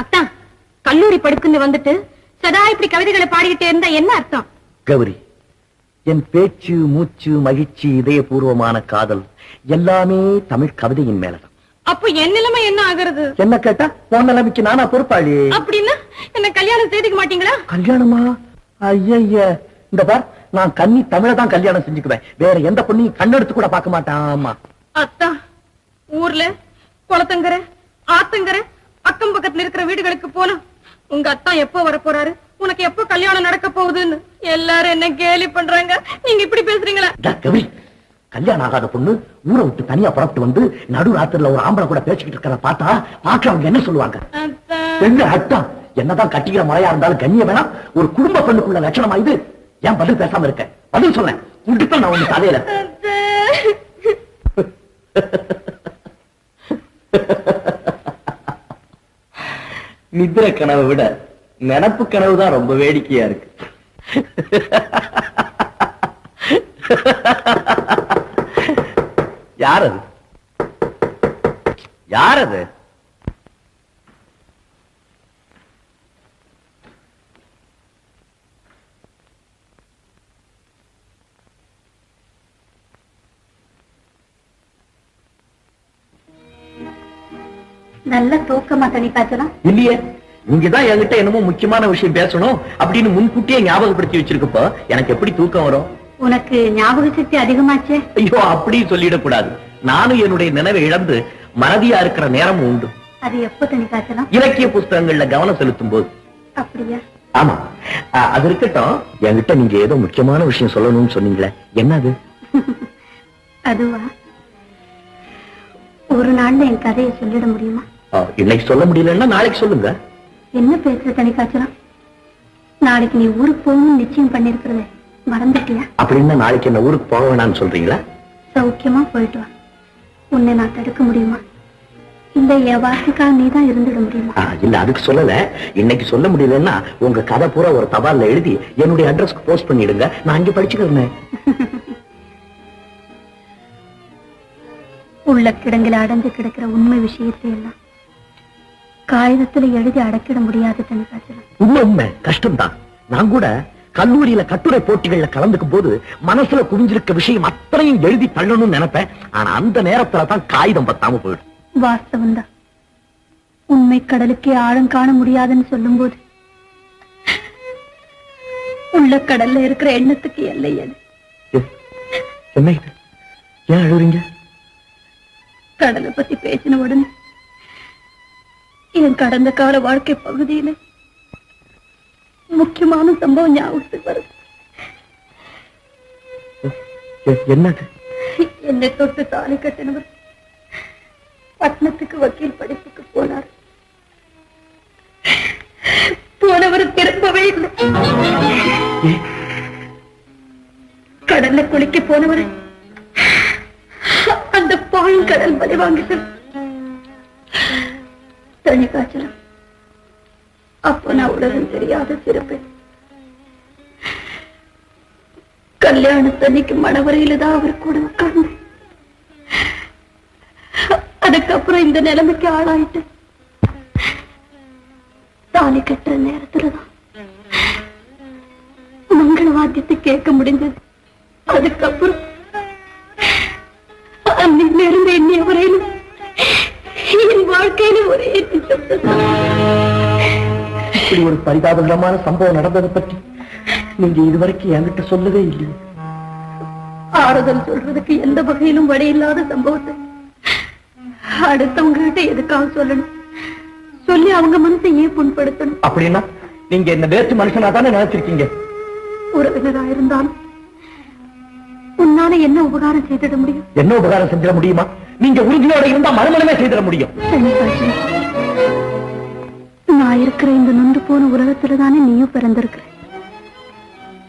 அத்தா கல்லூரி படுக்குன்னு வந்துட்டு சதா இப்படி கவிதைகளை பாடிக்கிட்டே இருந்தா என்ன அர்த்தம்? கௌரி என் பேச்சு மூச்சு மகிழ்ச்சி இதயபூர்வமான காதல் எல்லாமே தமிழ் கவிதையின் மேலதான். அப்போ என் நிலைமை என்ன ஆகுறது? என்ன கேட்டா உன் நிலைமைக்கு நானா பொறுப்பாளி? அப்படின்னா என்ன கல்யாணம் செய்துக்க மாட்டீங்களா? கல்யாணமா? ஐய இந்த பார் நான் கன்னி தமிழ தான் கல்யாணம் செஞ்சுக்குவேன். வேற எந்த பொண்ணையும் கண்ணெடுத்து கூட பார்க்க மாட்டான். ஆமா. அத்தா ஊர்ல குளத்தங்கரை ஆத்தங்கரை அக்கம் பக்கத்துல இருக்கிற வீடுகளுக்கு போனா உங்க அத்தா எப்போ வர போறாரு உனக்கு எப்போ கல்யாணம் நடக்க போகுதுன்னு? எல்லாரும் என்ன கேலி பண்றாங்க? நீங்க இப்படி பேசுறீங்களா? கல்யாணம் ஆகாத பொண்ணு ஊரை விட்டு தனியா புறப்பட்டு வந்து நடு ராத்திரில ஒரு ஆம்பளை கூட பேசிக்கிட்டு இருக்கிறத பார்த்தா பாக்குறவங்க என்ன சொல்லுவாங்க? அத்தா. என்ன அர்த்தம் என்னதான் கட்டிக்கிற முறையா இருந்தாலும் கண்ணிய வேணாம். ஒரு குடும்ப பெண்ணுக்குள்ள லட்சணமா இது. ஏன் பதில் பேசாம இருக்க? பதில் சொல்லேன் உடுப்ப நான் உங்க தலையில நித்திர கனவை விட நினப்பு கனவு தான் ரொம்ப வேடிக்கையா இருக்கு. யார் அது? யார் அது? நல்ல தூக்கமா தனி காய்ச்சலாம் இல்லையே நீங்கதான் என்கிட்ட என்னமோ முக்கியமான விஷயம் பேசணும் அப்படின்னு முன்கூட்டியே ஞாபகப்படுத்தி வச்சிருக்கப்போ எனக்கு எப்படி தூக்கம் வரும்? உனக்கு ஞாபக சக்தி அதிகமாச்சே. ஐயோ அப்படி சொல்லிடக்கூடாது. நானும் என்னுடைய நினைவை இழந்து மறதியா இருக்கிற நேரமும் உண்டு. அது எப்போ தனி காய்ச்சலாம் இலக்கிய புஸ்தகங்கள்ல கவனம் செலுத்தும் போது. அப்படியா? ஆமா. அது இருக்கட்டும். என்கிட்ட நீங்க ஏதோ முக்கியமான விஷயம் சொல்லணும்னு சொன்னீங்களே. என்னது? அதுவா? ஒரு நாள்ல என் கதையை சொல்லிட முடியுமா? இன்னைக்கு சொல்ல முடியலன்னா நாளைக்கு சொல்லுங்க. என்ன பேசுற தனி காய்ச்சலாம் நாளைக்கு நீ ஊருக்கு போகணும்னு நிச்சயம் பண்ணிருக்கிறத மறந்துட்டியா? அப்படின்னா நாளைக்கு என்ன ஊருக்கு போக வேணாம்னு சொல்றீங்களா? சௌக்கியமா போயிட்டு வா. உன்னை நான் தடுக்க முடியுமா? இந்த என் வார்த்தைக்காக நீ தான் இருந்துட முடியுமா? இல்ல அதுக்கு சொல்லல. இன்னைக்கு சொல்ல முடியலன்னா உங்க கதை பூரா ஒரு தபால்ல எழுதி என்னுடைய அட்ரஸ்க்கு போஸ்ட் பண்ணிடுங்க. நான் அங்க படிச்சுக்கிறேன். உள்ள கிடங்கில அடைஞ்சு கிடக்கிற உண்மை விஷயத்தை எல்லாம் காகிதத்துல எழுதி அடக்கிட முடியாது தனி காய்ச்சலாம் உண்மை உண்மை. கஷ்டம்தான். நான் கூட கல்லூரியில கட்டுரை போட்டிகள்ல கலந்துக்கும் போது மனசுல குவிஞ்சிருக்க விஷயம் அத்தனையும் எழுதி தள்ளணும்னு நினைப்பேன். ஆனா அந்த நேரத்துல தான் காகிதம் பத்தாம போயிடும். வாஸ்தவம் தான் உண்மை கடலுக்கே ஆழம் காண முடியாதுன்னு சொல்லும்போது உள்ள கடல்ல இருக்கிற எண்ணத்துக்கு எல்லை அது என்ன? இது ஏன் அழுறீங்க கடலை பத்தி பேசின உடனே என் கடந்த கால வாழ்க்கை பகுதியில முக்கியமான சம்பவம் ஞாபகத்துக்கு வருது. என்னது? என்னை தொட்டு தாலி கட்டினவர் பட்டணத்துக்கு வக்கீல் படிப்புக்கு போனார். போனவர் திரும்பவே இல்லை. கடல்ல குளிக்க போனவரை அந்த பாழுங்கடல் பலி வாங்கிட்டு தனி காய்ச்சலம் அப்போ நான் உலகம் தெரியாத சிறப்பேன் கல்யாணத்தன்னைக்கு மணவரையில தான் அவர் கூட உட்கார்ந்து அதுக்கப்புறம் இந்த நிலைமைக்கு ஆளாயிட்டு தாலி கட்டுற நேரத்துலதான் மங்கள வாத்தியத்தை கேட்க முடிஞ்சது. அதுக்கப்புறம் அன்னையில இருந்து எண்ணிய வரையிலும் ஒரே. இப்படி ஒரு பரிதாபகரமான சம்பவம் நடந்ததை பற்றி நீங்க இதுவரைக்கும் என்கிட்ட சொல்லவே இல்லையே. ஆறுதல் சொல்றதுக்கு எந்த வகையிலும் வழி இல்லாத சம்பவத்தை அடுத்தவங்க கிட்ட எதுக்காக சொல்லணும்? சொல்லி அவங்க மனசை ஏன் புண்படுத்தணும்? அப்படின்னா நீங்க என்ன வேற்று மனுஷனா தானே நினைச்சிருக்கீங்க? உறவினரா இருந்தாலும் உன்னால என்ன உபகாரம் செய்திட முடியும்? என்ன உபகாரம் செஞ்சிட முடியுமா? நீங்க உறுதியோட இருந்தா மறுமணமே செய்திட முடியும். நான் இருக்கிற இந்த நொந்து போன உலகத்துல தானே நீயும் பிறந்திருக்கிற?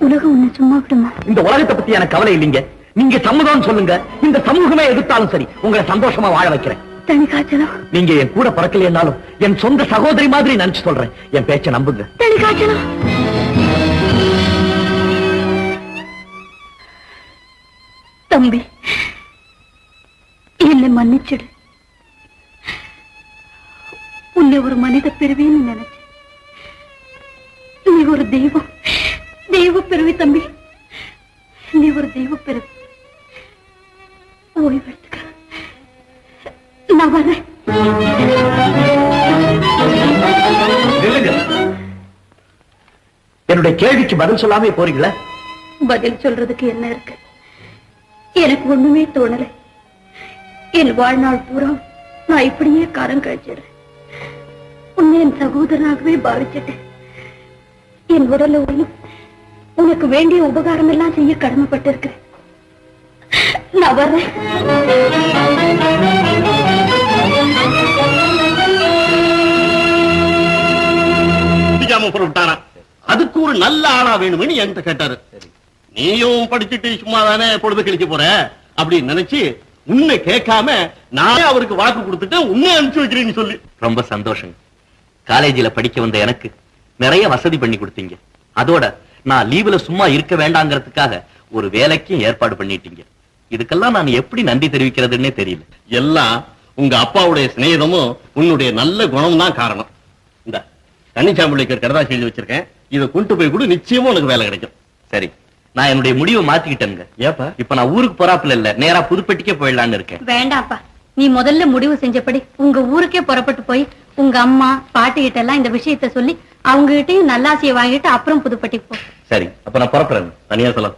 உலகம் உன்னை சும்மா விடுமா? இந்த உலகத்தை பத்தி எனக்கு கவலை இல்லைங்க. நீங்க சம்மதம் சொல்லுங்க. இந்த சமூகமே எதிர்த்தாலும் சரி உங்களை சந்தோஷமா வாழ வைக்கிறேன். தனி காய்ச்சலம் நீங்க என் கூட பிறக்கலைன்னாலும் என் சொந்த சகோதரி மாதிரி நினைச்சு சொல்றேன். என் பேச்சை நம்புங்க. தனி காய்ச்சலம் தம்பி என்னை மன்னிச்சிடு. உன்னை ஒரு மனித பிறவின்னு நினைச்சேன். நீ ஒரு தெய்வம். தெய்வ பிறவி தம்பி. நீ ஒரு தெய்வ பிறவி. ஓய்வெடுத்துக்க நான் வரேன். என்னுடைய கேள்விக்கு பதில் சொல்லாமே போறீங்களா? பதில் சொல்றதுக்கு என்ன இருக்கு? எனக்கு ஒண்ணுமே தோணல. என் வாழ்நாள் பூரா நான் இப்படியே காரம் கழிச்சிடுறேன். உன்னை என் சகோதரனாகவே பாவிச்சிட்டேன். என் உடல்ல ஒண்ணு உனக்கு வேண்டிய உபகாரம் எல்லாம் செய்ய கடமைப்பட்டிருக்கிறேன். நான் வர்றேன். பிடிக்காம அதுக்கு ஒரு நல்ல ஆளா வேணும்னு என்கிட்ட கேட்டாரு. நீயும் படிச்சுட்டு சும்மா தானே பொழுது கழிக்க போற? அப்படின்னு நினைச்சு உன்னை கேட்காம நானே அவருக்கு வாக்கு கொடுத்துட்டு உன்னை அனுப்பிச்சு வைக்கிறேன்னு சொல்லி. ரொம்ப சந்தோஷம் காலேஜில படிக்க வந்த எனக்கு நிறைய வசதி பண்ணி கொடுத்தீங்க. அதோட நான் லீவுல சும்மா இருக்க வேண்டாங்கிறதுக்காக ஒரு வேலைக்கும் ஏற்பாடு பண்ணிட்டீங்க. இதுக்கெல்லாம் நான் எப்படி நன்றி தெரிவிக்கிறதுன்னே தெரியல. எல்லாம் உங்க அப்பாவுடைய சிநேகிதமும் உன்னுடைய நல்ல குணம் தான் காரணம். இந்த கன்னிச்சாம்பிள்ளைக்கு கடதாசி எழுதி வச்சிருக்கேன். இதை கொண்டு போய் கூட நிச்சயமா உனக்கு வேலை கிடைக்கும். சரி. நான் என்னுடைய முடிவை மாத்திக்கிட்டேங்க ஏப்பா? இப்ப நான் ஊருக்கு போறாப்புல இல்ல. நேரா புதுப்பட்டிக்கே போயிடலான்னு இருக்கேன். வேண்டாப்பா நீ முதல்ல முடிவு செஞ்சபடி உங்க ஊருக்கே புறப்பட்டு போய் உங்க அம்மா பாட்டி கிட்ட எல்லாம் இந்த விஷயத்த சொல்லி அவங்க கிட்டயும் நல்லாசிய வாங்கிட்டு அப்புறம் புதுப்பட்டிக்கு போ. சரி அப்ப நான் புறப்படுறேன் தனியா சொல்லலாம்.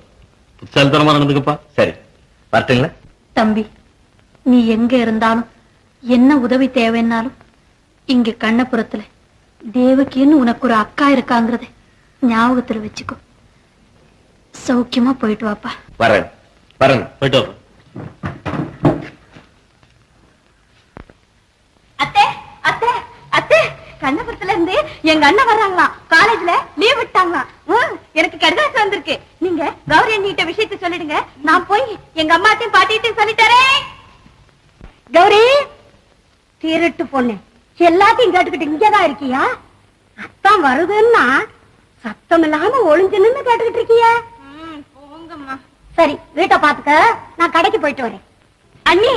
புத்தாலித்தனமா நடந்துக்கப்பா. சரி வரட்டுங்களா? தம்பி நீ எங்க இருந்தாலும் என்ன உதவி தேவைன்னாலும் இங்க கண்ணபுரத்துல தேவகின்னு உனக்கு ஒரு அக்கா இருக்காங்கிறத ஞாபகத்துல வச்சுக்கோ. சௌக்கியமா போயிட்டு வாப்பா. வரேன். வரேன். போயிட்டு வரோம் அத்தை அத்தை அத்தை. கண்ணபுரத்துல இருந்து எங்க அண்ணன் வர்றாங்களாம். காலேஜ்ல லீவ் விட்டாங்களாம். எனக்கு கடிதாசம் வந்திருக்கு. நீங்க கௌரி அண்ணிட்ட விஷயத்த சொல்லிடுங்க. நான் போய் எங்க அம்மாத்தையும் பாட்டிட்டையும் சொல்லித்தரேன் கௌரி திருட்டு பொண்ணு. எல்லாத்தையும் கேட்டுக்கிட்டு இங்கதான் இருக்கியா? அத்தான் வருதுன்னா சத்தம் இல்லாம ஒளிஞ்சு நின்னு கேட்டுக்கிட்டு இருக்கியா? சரி வீட்டை பாத்துக்க நான் கடைக்கு போயிட்டு வரேன். அண்ணி!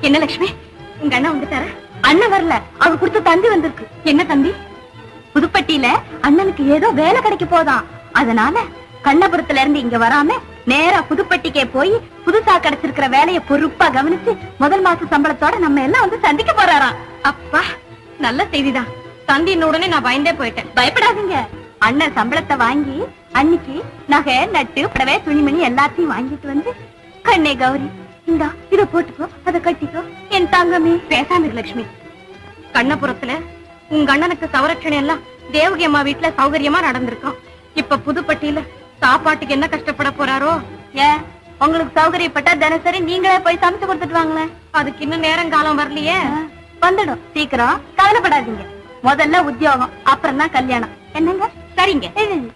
என்ன லட்சுமி உங்க அண்ணன் வந்துட்டாரா? அண்ணன் வரல. அவர் கொடுத்த தந்தி வந்திருக்கு. என்ன தந்தி? புதுப்பட்டியில அண்ணனுக்கு ஏதோ வேலை கிடைக்க போதான். அதனால கண்ணபுரத்துல இருந்து இங்க வராம நேரா புதுப்பட்டிக்கே போய் புதுசா கிடைச்சிருக்கிற வேலையை பொறுப்பா கவனிச்சு முதல் மாச சம்பளத்தோட நம்ம எல்லாம் வந்து சந்திக்க போறாராம். அப்பா நல்ல செய்திதான். தந்தின்னு உடனே நான் பயந்தே போயிட்டேன். பயப்படாதீங்க. அண்ணன் சம்பளத்தை வாங்கி அன்னைக்கு நகை நட்டு புடவை துணிமணி எல்லாத்தையும் வாங்கிட்டு வந்து கண்ணே கௌரி இந்தா இத போட்டுக்கோ அத கட்டிக்கோ. என் தங்கமே. பேசாம லட்சுமி. கண்ணபுரத்துல உங்க அண்ணனுக்கு சவரட்சணை எல்லாம் தேவகி அம்மா வீட்டுல சௌகரியமா நடந்திருக்கும். இப்ப புதுப்பட்டியில சாப்பாட்டுக்கு என்ன கஷ்டப்பட போறாரோ? ஏன்? உங்களுக்கு சௌகரியப்பட்டா தினசரி நீங்களே போய் சமைச்சு கொடுத்துட்டு வாங்களேன். அதுக்கு இன்னும் நேரம் காலம் வரலையே. வந்துடும். சீக்கிரம் கவலைப்படாதீங்க. முதல்ல உத்தியோகம் அப்புறம் தான் கல்யாணம். என்னங்க? சரிங்க.